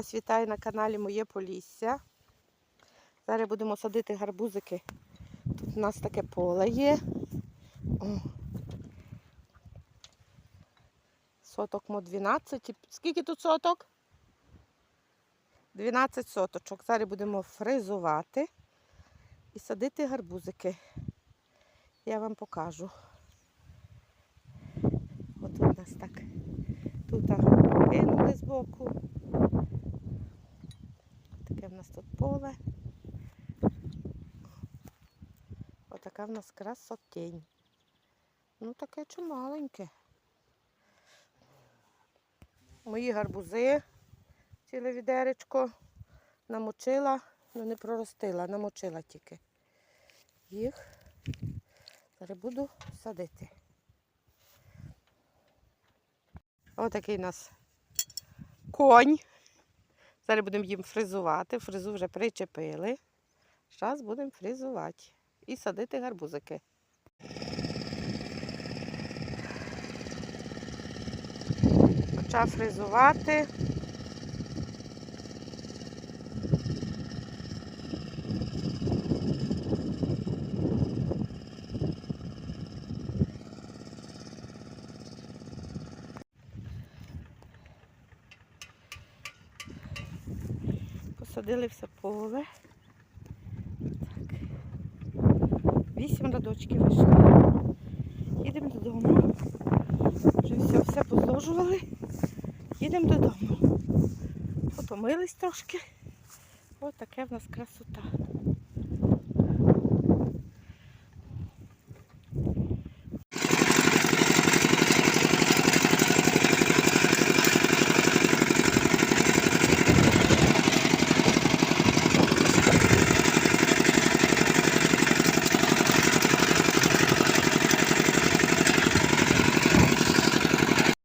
Всіх вітаю на каналі Моє Полісся. Зараз будемо садити гарбузики. Тут у нас таке поле є. О. Соток мо 12. Скільки тут соток? 12 соточок. Зараз будемо фризувати і садити гарбузики. Я вам покажу. От у нас так. Тут кинули збоку. Таке в нас тут поле. Отака в нас красотень. Ну таке чималеньке. Мої гарбузи, ціле відеречко, намочила, ну не проростила, намочила тільки. Їх зараз буду садити. Отакий у нас конь. Зараз будемо їм фризувати. Фризу вже причепили. Зараз будемо фризувати і садити гарбузики. Почав фризувати. Посадили все поле. Так. Вісім радочків вийшло. Їдемо додому. Вже все, все позложували. Їдемо додому. Потомились трошки. Ось таке в нас красота.